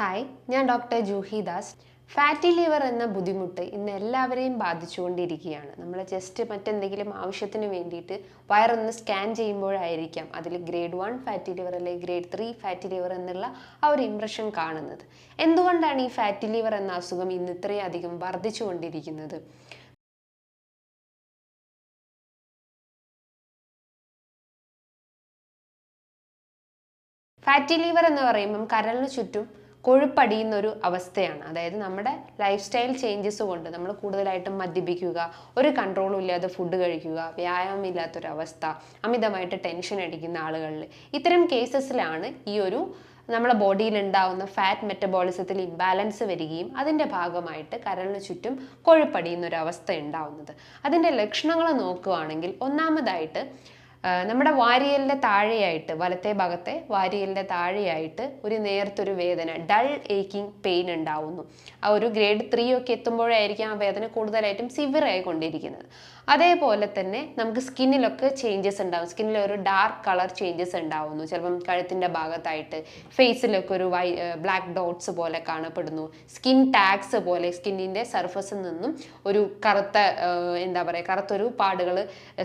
Hi ഞാൻ doctor Juhi Das. Fatty liver എന്ന ബുദ്ധിമുട്ട് ഇന്ന് എല്ലാവരെയും ബാധിച്ചുകൊണ്ടിരിക്കുകയാണ്. നമ്മളെ ജസ്റ്റ് മറ്റെന്തെങ്കിലും ആവശ്യത്തിന് വേണ്ടിയിട്ട് വയറൊന്ന് സ്കാൻ ചെയ്യുമ്പോഴായിരിക്കാം അതിൽ ഗ്രേഡ് വൺ ഫാറ്റി ലിവർ അല്ലെങ്കിൽ ഗ്രേഡ് ത്രീ ഫാറ്റി ലിവർ എന്നുള്ള ആ ഒരു ഇംപ്രഷൻ കാണുന്നത്. എന്തുകൊണ്ടാണ് ഈ ഫാറ്റി ലിവർ എന്ന അസുഖം ഇന്ന് ഇത്രയധികം വർദ്ധിച്ചുകൊണ്ടിരിക്കുന്നത്? ഫാറ്റി ലിവർ എന്ന് പറയുമ്പം കരളിന് ചുറ്റും കൊഴുപ്പടിയുന്ന ഒരു അവസ്ഥയാണ്. അതായത് നമ്മുടെ ലൈഫ് സ്റ്റൈൽ ചേഞ്ചസ് കൊണ്ട് നമ്മൾ കൂടുതലായിട്ടും മദ്യപിക്കുക ഒരു കൺട്രോളും ഇല്ലാതെ ഫുഡ് കഴിക്കുക വ്യായാമം ഇല്ലാത്തൊരവസ്ഥ അമിതമായിട്ട് ടെൻഷൻ അടിക്കുന്ന ആളുകളിൽ ഇത്തരം കേസസിലാണ് ഈ ഒരു നമ്മുടെ ബോഡിയിൽ ഉണ്ടാവുന്ന ഫാറ്റ് മെറ്റബോളിസത്തിൽ ഇംബാലൻസ് വരികയും അതിന്റെ ഭാഗമായിട്ട് കരളിന് ചുറ്റും കൊഴുപ്പടിയുന്ന ഒരു അവസ്ഥ ഉണ്ടാവുന്നത്. അതിന്റെ ലക്ഷണങ്ങൾ നോക്കുകയാണെങ്കിൽ ഒന്നാമതായിട്ട് നമ്മുടെ വാരിയലിന്റെ താഴെയായിട്ട് വലത്തെ ഭാഗത്തെ വാരിയലിന്റെ താഴെയായിട്ട് ഒരു നേർത്തൊരു വേദന ഡൾ ഏക്കിംഗ് പെയിൻ ഉണ്ടാവുന്നു. ആ ഒരു ഗ്രേഡ് ത്രീ ഒക്കെ എത്തുമ്പോഴായിരിക്കും ആ വേദന കൂടുതലായിട്ടും സിവിയർ ആയിക്കൊണ്ടിരിക്കുന്നത്. അതേപോലെ തന്നെ നമുക്ക് സ്കിന്നിലൊക്കെ ചേഞ്ചസ് ഉണ്ടാവും. സ്കിന്നിൽ ഒരു ഡാർക്ക് കളർ ചേഞ്ചസ് ഉണ്ടാവുന്നു. ചിലപ്പം കഴുത്തിന്റെ ഭാഗത്തായിട്ട് ഫേസിലൊക്കെ ഒരു വൈ ബ്ലാക്ക് ഡോട്ട്സ് പോലെ കാണപ്പെടുന്നു. സ്കിൻ ടാഗ്സ് പോലെ സ്കിന്നിന്റെ സർഫസിൽ നിന്നും ഒരു കറുത്ത എന്താ പറയുക കറുത്തൊരു പാടുകൾ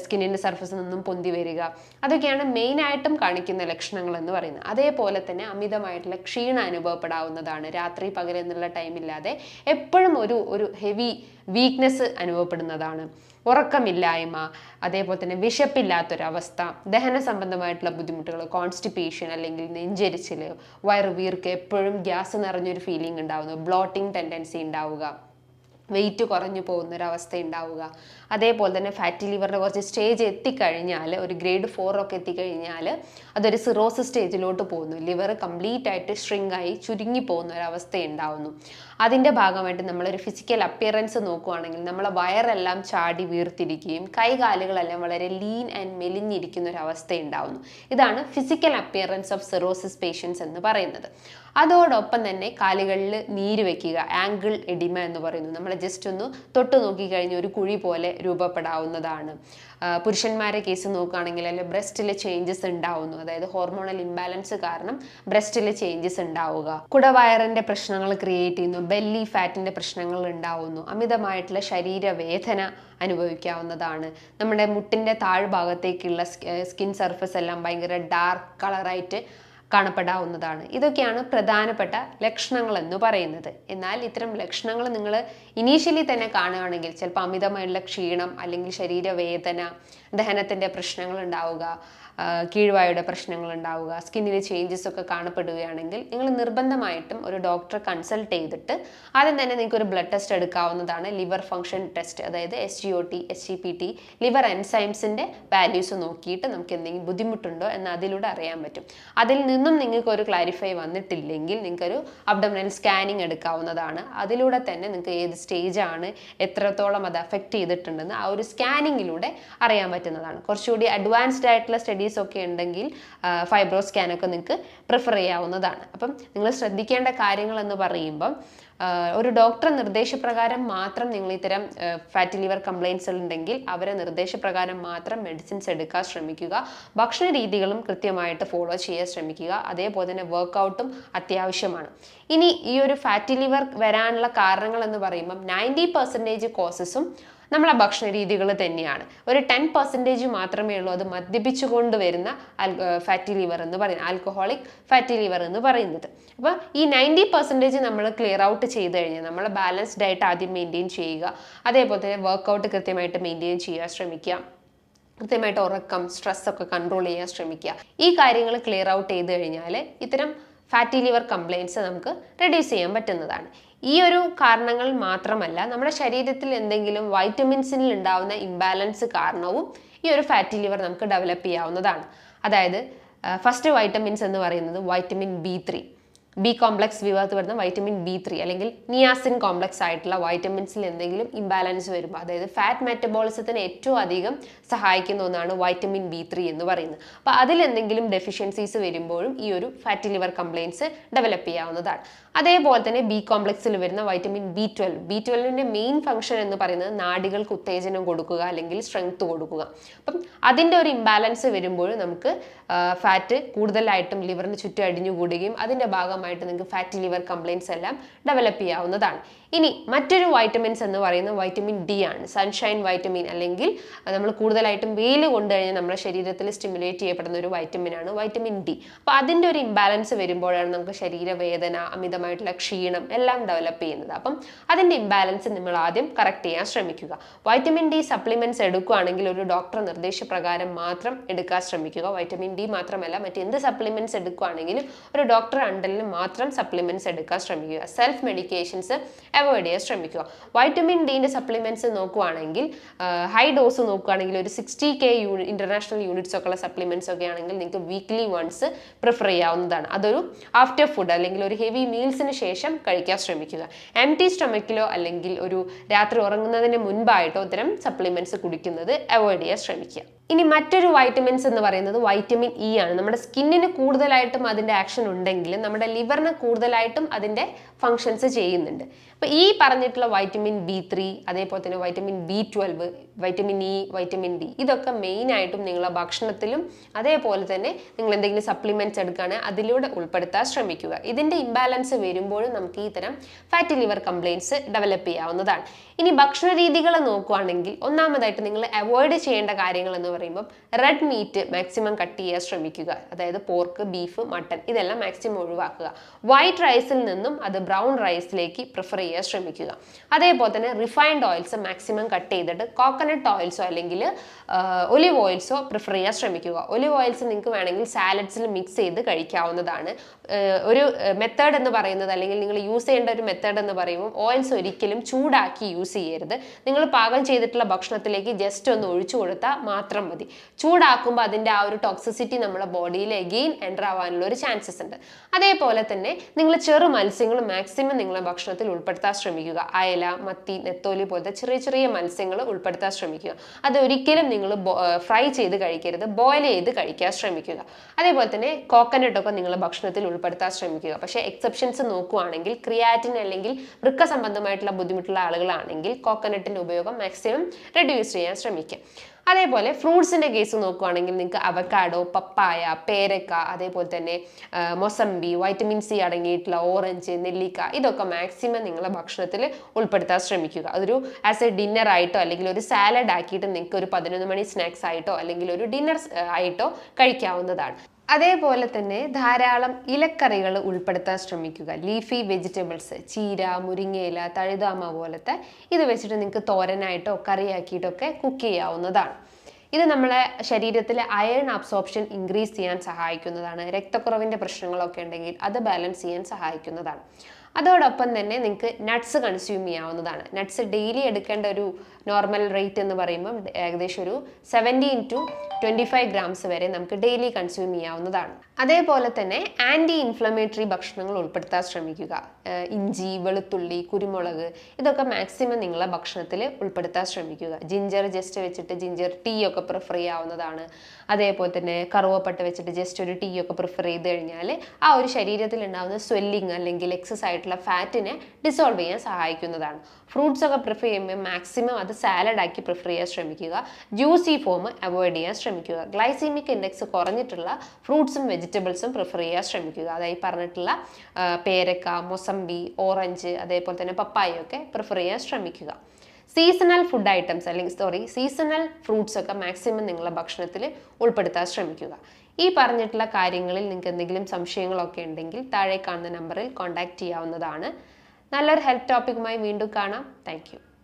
സ്കിന്നിന്റെ സർഫസിൽ നിന്നും പൊന്തി വരിക. അതൊക്കെയാണ് മെയിനായിട്ടും കാണിക്കുന്ന ലക്ഷണങ്ങൾ എന്ന് പറയുന്നത്. അതേപോലെ തന്നെ അമിതമായിട്ടുള്ള ക്ഷീണം അനുഭവപ്പെടാവുന്നതാണ്. രാത്രി പകൽ എന്നുള്ള ടൈമില്ലാതെ എപ്പോഴും ഒരു ഒരു ഹെവി വീക്ക്നെസ് അനുഭവപ്പെടുന്നതാണ്. ഉറക്കമില്ലായ്മ അതേപോലെ തന്നെ വിശപ്പില്ലാത്തൊരവസ്ഥ ദഹന സംബന്ധമായിട്ടുള്ള ബുദ്ധിമുട്ടുകൾ കോൺസ്റ്റിപ്പേഷൻ അല്ലെങ്കിൽ നെഞ്ചരിച്ചിൽ വയറ് വീർക്ക് എപ്പോഴും ഗ്യാസ് നിറഞ്ഞൊരു ഫീലിംഗ് ഉണ്ടാവുന്നു. ബ്ലോട്ടിംഗ് ടെൻഡൻസി ഉണ്ടാവുക. വെയിറ്റ് കുറഞ്ഞു പോകുന്നൊരവസ്ഥ ഉണ്ടാവുക. അതേപോലെ തന്നെ ഫാറ്റി ലിവറിന്റെ കുറച്ച് സ്റ്റേജ് എത്തിക്കഴിഞ്ഞാൽ ഒരു ഗ്രേഡ് ഫോറൊക്കെ എത്തിക്കഴിഞ്ഞാൽ അതൊരു സിറോസ് സ്റ്റേജിലോട്ട് പോകുന്നു. ലിവർ കംപ്ലീറ്റ് ആയിട്ട് ഷ്രിങ്കായി ചുരുങ്ങി പോകുന്ന ഒരവസ്ഥ ഉണ്ടാവുന്നു അതിന്റെ ഭാഗമായിട്ട് നമ്മളൊരു ഫിസിക്കൽ അപ്പിയറൻസ് നോക്കുവാണെങ്കിൽ നമ്മളെ വയറെല്ലാം ചാടി വീർത്തിരിക്കുകയും കൈകാലുകളെല്ലാം വളരെ ലീൻ ആൻഡ് മെലിഞ്ഞിരിക്കുന്ന ഒരു അവസ്ഥ ഉണ്ടാവുന്നു ഇതാണ് physical appearance of cirrhosis patients എന്ന് പറയുന്നത്. അതോടൊപ്പം തന്നെ കാലുകളിൽ നീര് വെക്കുക ആംഗിൾ എഡിമ എന്ന് പറയുന്നു. നമ്മൾ ജസ്റ്റ് ഒന്ന് തൊട്ട് നോക്കിക്കഴിഞ്ഞ് ഒരു കുഴി പോലെ രൂപപ്പെടാവുന്നതാണ്. പുരുഷന്മാരെ കേസ് നോക്കുകയാണെങ്കിൽ അല്ലെങ്കിൽ ബ്രസ്റ്റിൽ ചേഞ്ചസ് ഉണ്ടാവുന്നു. അതായത് ഹോർമോണൽ ഇംബാലൻസ് കാരണം ബ്രസ്റ്റിൽ ചേഞ്ചസ് ഉണ്ടാവുക. കുടവയറിന്റെ പ്രശ്നങ്ങൾ ക്രിയേറ്റ് ചെയ്യുന്നു. ബെല്ലി ഫാറ്റിന്റെ പ്രശ്നങ്ങൾ ഉണ്ടാവുന്നു. അമിതമായിട്ടുള്ള ശരീരവേദന അനുഭവിക്കാവുന്നതാണ്. നമ്മുടെ മുട്ടിന്റെ താഴ്ഭാഗത്തേക്കുള്ള സ്കിൻ സർഫസ് എല്ലാം ഭയങ്കര ഡാർക്ക് കളറായിട്ട് കാണപ്പെടാവുന്നതാണ്. ഇതൊക്കെയാണ് പ്രധാനപ്പെട്ട ലക്ഷണങ്ങൾ എന്ന് പറയുന്നത്. എന്നാൽ ഇത്തരം ലക്ഷണങ്ങൾ നിങ്ങൾ ഇനീഷ്യലി തന്നെ കാണുകയാണെങ്കിൽ ചിലപ്പോൾ അമിതമായുള്ള ക്ഷീണം അല്ലെങ്കിൽ ശരീരവേദന ദഹനത്തിന്റെ പ്രശ്നങ്ങൾ ഉണ്ടാവുക കീഴ്വായുടെ പ്രശ്നങ്ങൾ ഉണ്ടാവുക സ്കിന്നിലെ ചേഞ്ചസ് ഒക്കെ കാണപ്പെടുകയാണെങ്കിൽ നിങ്ങൾ നിർബന്ധമായിട്ടും ഒരു ഡോക്ടറെ കൺസൾട്ട് ചെയ്തിട്ട് ആദ്യം തന്നെ നിങ്ങൾക്ക് ഒരു ബ്ലഡ് ടെസ്റ്റ് എടുക്കാവുന്നതാണ്. ലിവർ ഫംഗ്ഷൻ ടെസ്റ്റ് അതായത് S G O T S G P T liver എൻസൈംസിന്റെ values നോക്കിയിട്ട് നമുക്ക് എന്തെങ്കിലും ബുദ്ധിമുട്ടുണ്ടോ എന്ന് അതിലൂടെ അറിയാൻ പറ്റും. അതിൽ നിന്നും നിങ്ങൾക്ക് ഒരു ക്ലാരിഫൈ വന്നിട്ടില്ലെങ്കിൽ നിങ്ങൾക്കൊരു അബ്ഡമിനൽ സ്കാനിങ് എടുക്കാവുന്നതാണ്. അതിലൂടെ തന്നെ നിങ്ങൾക്ക് ഏത് സ്റ്റേജാണ് എത്രത്തോളം അത് അഫക്റ്റ് ചെയ്തിട്ടുണ്ടെന്ന് ആ ഒരു സ്കാനിങ്ങിലൂടെ അറിയാൻ പറ്റുന്നതാണ്. കുറച്ചുകൂടി അഡ്വാൻസ്ഡ് ആയിട്ടുള്ള സ്റ്റഡീസ് ഒക്കെ ഉണ്ടെങ്കിൽ ഫൈബ്രോ സ്കാനൊക്കെ നിങ്ങൾക്ക് പ്രിഫർ ചെയ്യാവുന്നതാണ്. അപ്പം നിങ്ങൾ ശ്രദ്ധിക്കേണ്ട കാര്യങ്ങൾ എന്ന് പറയുമ്പം ഒരു ഡോക്ടർ നിർദ്ദേശപ്രകാരം മാത്രം നിങ്ങൾ ഇത്തരം ഫാറ്റി ലിവർ കംപ്ലയിൻസ് ഉണ്ടെങ്കിൽ അവരെ നിർദ്ദേശപ്രകാരം മാത്രം മെഡിസിൻസ് എടുക്കാൻ ശ്രമിക്കുക. ഭക്ഷണ രീതികളും കൃത്യമായിട്ട് ഫോളോ ചെയ്യാൻ ശ്രമിക്കുക. അതേപോലെ തന്നെ വർക്കൗട്ടും അത്യാവശ്യമാണ്. ഇനി ഈ ഒരു ഫാറ്റി ലിവർ വരാനുള്ള കാരണങ്ങൾ എന്ന് പറയുമ്പം നയന്റി പെർസെന്റേജ് കോസസും നമ്മളെ ഭക്ഷണ രീതികൾ തന്നെയാണ്. ഒരു ടെൻ പെർസെന്റേജ് മാത്രമേ ഉള്ളൂ. അത് മദ്യപിച്ചുകൊണ്ട് കൊണ്ടുവരുന്ന ഫാറ്റി ലിവർ എന്ന് പറയുന്നത് ആൽക്കഹോളിക് ഫാറ്റി ലിവർ എന്ന് പറയുന്നത്. അപ്പോൾ ഈ നയന്റി പെർസെന്റേജ് നമ്മൾ ക്ലിയർ ഔട്ട് ചെയ്ത് കഴിഞ്ഞാൽ നമ്മൾ ബാലൻസ്ഡ് ആയിട്ട് ആദ്യം മെയിന്റെയിൻ ചെയ്യുക. അതേപോലെ തന്നെ വർക്കൗട്ട് കൃത്യമായിട്ട് മെയിന്റെയിൻ ചെയ്യാൻ ശ്രമിക്കുക. കൃത്യമായിട്ട് ഉറക്കം സ്ട്രെസ് ഒക്കെ കൺട്രോൾ ചെയ്യാൻ ശ്രമിക്കുക. ഈ കാര്യങ്ങൾ ക്ലിയർ ഔട്ട് ചെയ്ത് കഴിഞ്ഞാൽ ഇത്തരം ഫാറ്റി ലിവർ കംപ്ലയിൻസ് നമുക്ക് റെഡ്യൂസ് ചെയ്യാൻ പറ്റുന്നതാണ്. ഈ ഒരു കാരണങ്ങൾ മാത്രമല്ല നമ്മുടെ ശരീരത്തിൽ എന്തെങ്കിലും വൈറ്റമിൻസിൽ ഉണ്ടാവുന്ന ഇംബാലൻസ് കാരണവും ഈ ഒരു ഫാറ്റി ലിവർ നമുക്ക് ഡെവലപ്പ് ചെയ്യാവുന്നതാണ്. അതായത് ഫസ്റ്റ് വൈറ്റമിൻസ് എന്ന് പറയുന്നത് vitamin B three B complex വിഭാഗത്ത് വരുന്ന വൈറ്റമിൻ ബി ത്രീ അല്ലെങ്കിൽ നിയാസിൻ കോംപ്ലക്സ് ആയിട്ടുള്ള വൈറ്റമിൻസിൽ എന്തെങ്കിലും ഇംബാലൻസ് വരുമ്പോൾ അതായത് ഫാറ്റ് മെറ്റബോളിസത്തിന് ഏറ്റവും അധികം സഹായിക്കുന്ന ഒന്നാണ് വൈറ്റമിൻ ബി ത്രീ എന്ന് പറയുന്നത്. അപ്പോൾ അതിൽ എന്തെങ്കിലും ഡെഫിഷ്യൻസീസ് വരുമ്പോഴും ഈ ഒരു ഫാറ്റി ലിവർ കംപ്ലയിൻസ് ഡെവലപ്പ് ചെയ്യാവുന്നതാണ്. അതേപോലെ തന്നെ ബി കോംപ്ലക്സിൽ വരുന്ന വൈറ്റമിൻ ബി ട്വൽവ് ബി ട്വൽവിന്റെ മെയിൻ ഫംഗ്ഷൻ എന്ന് പറയുന്നത് നാടികൾക്ക് ഉത്തേജനം കൊടുക്കുക അല്ലെങ്കിൽ സ്ട്രെങ്ത് കൊടുക്കുക. അപ്പം അതിന്റെ ഒരു ഇംബാലൻസ് വരുമ്പോഴും നമുക്ക് ഫാറ്റ് കൂടുതലായിട്ടും ലിവറിന് ചുറ്റും അടിഞ്ഞുകൂടുകയും അതിന്റെ ഭാഗമായി ഭാഗമായിട്ട് നിങ്ങൾക്ക് ഫാറ്റി ലിവർ കംപ്ലയിൻസ് എല്ലാം ഡെവലപ്പ് ചെയ്യാവുന്നതാണ്. ഇനി മറ്റൊരു വൈറ്റമിൻസ് എന്ന് പറയുന്നത് വൈറ്റമിൻ ഡി ആണ്. സൺഷൈൻ വൈറ്റമിൻ അല്ലെങ്കിൽ നമ്മൾ കൂടുതലായിട്ടും വെയിൽ കൊണ്ടു കഴിഞ്ഞാൽ നമ്മുടെ ശരീരത്തിൽ സ്റ്റിമുലേറ്റ് ചെയ്യപ്പെടുന്ന ഒരു വൈറ്റമിൻ ആണ് വൈറ്റമിൻ ഡി അപ്പോൾ അതിന്റെ ഒരു ഇംബാലൻസ് വരുമ്പോഴാണ് നമുക്ക് ശരീരവേദന അമിതമായിട്ടുള്ള ക്ഷീണം എല്ലാം ഡെവലപ്പ് ചെയ്യുന്നത്. അപ്പം അതിന്റെ ഇംബാലൻസ് നമ്മൾ ആദ്യം കറക്റ്റ് ചെയ്യാൻ ശ്രമിക്കുക. വൈറ്റമിൻ ഡി സപ്ലിമെന്റ്സ് എടുക്കുകയാണെങ്കിൽ ഒരു ഡോക്ടർ നിർദ്ദേശപ്രകാരം മാത്രം എടുക്കാൻ ശ്രമിക്കുക. വൈറ്റമിൻ ഡി മാത്രമല്ല മറ്റെന്ത് സപ്ലിമെന്റ്സ് എടുക്കുകയാണെങ്കിലും ഒരു ഡോക്ടർ അണ്ടലിന് മാത്രം സപ്ലിമെന്റ്സ് എടുക്കാൻ ശ്രമിക്കുക. സെൽഫ് മെഡിക്കേഷൻസ് അവോയ്ഡ് ചെയ്യാൻ ശ്രമിക്കുക. വൈറ്റമിൻ ഡീന്റെ സപ്ലിമെന്റ്സ് നോക്കുകയാണെങ്കിൽ ഹൈ ഡോസ് നോക്കുകയാണെങ്കിൽ ഒരു സിക്സ്റ്റി കെ യൂണി ഇന്റർനാഷണൽ യൂണിറ്റ്സ് ഒക്കെ ഉള്ള സപ്ലിമെന്റ്സ് ഒക്കെ ആണെങ്കിൽ നിങ്ങൾക്ക് വീക്ക്ലി വൺസ് പ്രിഫർ ചെയ്യാവുന്നതാണ്. അതൊരു ആഫ്റ്റർ ഫുഡ് അല്ലെങ്കിൽ ഒരു ഹെവി മീൽസിന് ശേഷം കഴിക്കാൻ ശ്രമിക്കുക. എം ടി സ്റ്റൊമക്കിലോ അല്ലെങ്കിൽ ഒരു രാത്രി ഉറങ്ങുന്നതിന് മുൻപായിട്ടോ ഇത്തരം സപ്ലിമെന്റ്സ് കുടിക്കുന്നത് അവോയ്ഡ് ചെയ്യാൻ ശ്രമിക്കുക. ഇനി മറ്റൊരു വൈറ്റമിൻസ് എന്ന് പറയുന്നത് വൈറ്റമിൻ ഇ ആണ്. നമ്മുടെ സ്കിന്നിന് കൂടുതലായിട്ടും അതിന്റെ ആക്ഷൻ ഉണ്ടെങ്കിലും നമ്മുടെ ലിവറിന് കൂടുതലായിട്ടും അതിന്റെ ഫങ്ഷൻസ് ചെയ്യുന്നുണ്ട്. അപ്പോൾ ഈ പറഞ്ഞിട്ടുള്ള വൈറ്റമിൻ ബി ത്രീ അതേപോലെ തന്നെ vitamin B twelve vitamin E vitamin D ഇതൊക്കെ മെയിനായിട്ടും ആയിട്ടും നിങ്ങളെ ഭക്ഷണത്തിലും അതേപോലെ തന്നെ നിങ്ങൾ എന്തെങ്കിലും സപ്ലിമെന്റ്സ് എടുക്കുകയാണെങ്കിൽ അതിലൂടെ ഉൾപ്പെടുത്താൻ ശ്രമിക്കുക. ഇതിന്റെ ഇംബാലൻസ് വരുമ്പോഴും നമുക്ക് ഈ തരം ഫാറ്റി ലിവർ കംപ്ലയിൻസ് ഡെവലപ്പ് ചെയ്യാവുന്നതാണ്. ഇനി ഭക്ഷണ രീതികൾ നോക്കുകയാണെങ്കിൽ ഒന്നാമതായിട്ട് നിങ്ങൾ അവോയ്ഡ് ചെയ്യേണ്ട കാര്യങ്ങൾ എന്ന് പറയുമ്പോൾ റെഡ് മീറ്റ് മാക്സിമം കട്ട് ചെയ്യാൻ ശ്രമിക്കുക. അതായത് പോർക്ക് ബീഫ് മട്ടൺ ഇതെല്ലാം മാക്സിമം ഒഴിവാക്കുക. വൈറ്റ് റൈസിൽ നിന്നും അത് ബ്രൗൺ റൈസിലേക്ക് പ്രിഫർ ചെയ്യാൻ ശ്രമിക്കുക. അതേപോലെ തന്നെ റിഫൈൻഡ് ഓയിൽസ് മാക്സിമം കട്ട് ചെയ്തിട്ട് കോക്കനട്ട് ഓയിൽസോ അല്ലെങ്കിൽ ഒലിവ് ഓയിൽസോ പ്രിഫർ ചെയ്യാൻ ശ്രമിക്കുക. ഒലിവ് ഓയിൽസ് നിങ്ങൾക്ക് വേണമെങ്കിൽ സാലഡ്സിൽ മിക്സ് ചെയ്ത് കഴിക്കാവുന്നതാണ്. ഒരു മെത്തേഡ് എന്ന് പറയുന്നത് അല്ലെങ്കിൽ നിങ്ങൾ യൂസ് ചെയ്യേണ്ട ഒരു മെത്തേഡ് എന്ന് പറയുമ്പോൾ ഓയിൽസ് ഒരിക്കലും ചൂടാക്കി യൂസ് ചെയ്യരുത്. നിങ്ങൾ പാകം ചെയ്തിട്ടുള്ള ഭക്ഷണത്തിലേക്ക് ജസ്റ്റ് ഒന്ന് ഒഴിച്ചു കൊടുത്താൽ മാത്രം മതി. ചൂടാക്കുമ്പോൾ അതിന്റെ ആ ഒരു ടോക്സിസിറ്റി നമ്മുടെ ബോഡിയിൽ എഗെയിൻ എന്റർ ആവാനുള്ള ഒരു ചാൻസസ് ഉണ്ട്. അതേപോലെ തന്നെ നിങ്ങൾ ചെറു മത്സ്യങ്ങൾ മാക്സിമം നിങ്ങളുടെ ഭക്ഷണത്തിൽ ഉൾപ്പെടുത്താൻ ശ്രമിക്കുക. അയല മത്തി നെത്തോലി പോലത്തെ ചെറിയ ചെറിയ മത്സ്യങ്ങൾ ഉൾപ്പെടുത്താൻ ശ്രമിക്കുക. അത് ഒരിക്കലും നിങ്ങൾ ഫ്രൈ ചെയ്ത് കഴിക്കരുത്. ബോയിൽ ചെയ്ത് കഴിക്കാൻ ശ്രമിക്കുക. അതേപോലെ തന്നെ കോക്കനട്ട് ഒക്കെ നിങ്ങളുടെ ഭക്ഷണത്തിൽ ഉൾപ്പെടുത്താൻ ശ്രമിക്കുക. പക്ഷേ എക്സെപ്ഷൻസ് നോക്കുകയാണെങ്കിൽ ക്രിയാറ്റിൻ അല്ലെങ്കിൽ വൃക്ക സംബന്ധമായിട്ടുള്ള ബുദ്ധിമുട്ടുള്ള ആളുകളാണെങ്കിൽ കോക്കനട്ടിന്റെ ഉപയോഗം മാക്സിമം റെഡ്യൂസ് ചെയ്യാൻ ശ്രമിക്കുക. അതേപോലെ ഫ്രൂട്ട്സിന്റെ കേസ് നോക്കുവാണെങ്കിൽ നിങ്ങൾക്ക് അവക്കാഡോ പപ്പായ പേരക്ക അതേപോലെ തന്നെ മൊസംബി വൈറ്റമിൻ സി അടങ്ങിയിട്ടുള്ള ഓറഞ്ച് നെല്ലിക്ക ഇതൊക്കെ മാക്സിമം നിങ്ങളുടെ ഭക്ഷണത്തിൽ ഉൾപ്പെടുത്താൻ ശ്രമിക്കുക. അതൊരു ആസ് എ ഡിന്നർ ആയിട്ടോ അല്ലെങ്കിൽ ഒരു സാലഡ് ആക്കിയിട്ട് നിങ്ങൾക്ക് ഒരു പതിനൊന്ന് മണി സ്നാക്സ് ആയിട്ടോ അല്ലെങ്കിൽ ഒരു ഡിന്നർ ആയിട്ടോ കഴിക്കാവുന്നതാണ്. അതേപോലെ തന്നെ ധാരാളം ഇലക്കറികൾ ഉൾപ്പെടുത്താൻ ശ്രമിക്കുക. ലീഫി വെജിറ്റബിൾസ് ചീര മുരിങ്ങയില തഴുതാമ പോലത്തെ ഇത് വെച്ചിട്ട് നിങ്ങൾക്ക് തോരനായിട്ടോ കറിയാക്കിയിട്ടൊക്കെ കുക്ക് ചെയ്യാവുന്നതാണ്. ഇത് നമ്മളെ ശരീരത്തിലെ അയൺ അബ്സോർപ്ഷൻ ഇൻക്രീസ് ചെയ്യാൻ സഹായിക്കുന്നതാണ്. രക്തക്കുറവിന്റെ പ്രശ്നങ്ങളൊക്കെ ഉണ്ടെങ്കിൽ അത് ബാലൻസ് ചെയ്യാൻ സഹായിക്കുന്നതാണ്. അതോടൊപ്പം തന്നെ നിങ്ങൾക്ക് നട്ട്സ് കൺസ്യൂം ചെയ്യാവുന്നതാണ്. നട്ട്സ് ഡെയിലി എടുക്കേണ്ട ഒരു നോർമൽ റേറ്റ് എന്ന് പറയുമ്പം ഏകദേശം ഒരു seventeen to twenty five grams വരെ നമുക്ക് ഡെയിലി കൺസ്യൂം ചെയ്യാവുന്നതാണ്. അതേപോലെ തന്നെ ആന്റി ഇൻഫ്ലമേറ്ററി ഭക്ഷണങ്ങൾ ഉൾപ്പെടുത്താൻ ശ്രമിക്കുക. ഇഞ്ചി വെളുത്തുള്ളി കുരുമുളക് ഇതൊക്കെ മാക്സിമം നിങ്ങളെ ഭക്ഷണത്തിൽ ഉൾപ്പെടുത്താൻ ശ്രമിക്കുക. ജിഞ്ചർ ജസ്റ്റ് വെച്ചിട്ട് ജിഞ്ചർ ടീ ഒക്കെ പ്രിഫർ ചെയ്യാവുന്നതാണ്. അതേപോലെ തന്നെ കറുവപ്പട്ട വെച്ചിട്ട് ജസ്റ്റ് ഒരു ടീ ഒക്കെ പ്രിഫർ ചെയ്ത് കഴിഞ്ഞാൽ ആ ഒരു ശരീരത്തിൽ ഉണ്ടാകുന്ന സ്വെല്ലിങ് അല്ലെങ്കിൽ എക്സസ് ആയിട്ടുള്ള ഫാറ്റിനെ ഡിസോൾവ് ചെയ്യാൻ സഹായിക്കുന്നതാണ്. ഫ്രൂട്ട്സ് ഒക്കെ പ്രിഫർ ചെയ്യുമ്പോൾ മാക്സിമം അത് സാലഡ് ആക്കി പ്രിഫർ ചെയ്യാൻ ശ്രമിക്കുക. ജ്യൂസി ഫോം അവോയ്ഡ് ചെയ്യാൻ ശ്രമിക്കുക. ഗ്ലൈസീമിക് ഇൻഡെക്സ് കുറഞ്ഞിട്ടുള്ള ഫ്രൂട്ട്സും വെജിറ്റബിൾസും പ്രിഫർ ചെയ്യാൻ ശ്രമിക്കുക. അതായത് പറഞ്ഞിട്ടുള്ള പേരക്ക മൊസമ്പി ഓറഞ്ച് അതേപോലെ തന്നെ പപ്പായൊക്കെ പ്രിഫർ ചെയ്യാൻ ശ്രമിക്കുക. സീസണൽ ഫുഡ് ഐറ്റംസ് അല്ലെങ്കിൽ സോറി സീസണൽ ഫ്രൂട്ട്സ് ഒക്കെ മാക്സിമം നിങ്ങളുടെ ഭക്ഷണത്തിൽ ഉൾപ്പെടുത്താൻ ശ്രമിക്കുക. ഈ പറഞ്ഞിട്ടുള്ള കാര്യങ്ങളിൽ നിങ്ങൾക്ക് എന്തെങ്കിലും സംശയങ്ങളൊക്കെ ഉണ്ടെങ്കിൽ താഴെ കാണുന്ന നമ്പറിൽ കോൺടാക്റ്റ് ചെയ്യാവുന്നതാണ്. നല്ലൊരു ഹെൽത്ത് ടോപ്പിക്കുമായി വീണ്ടും കാണാം. താങ്ക്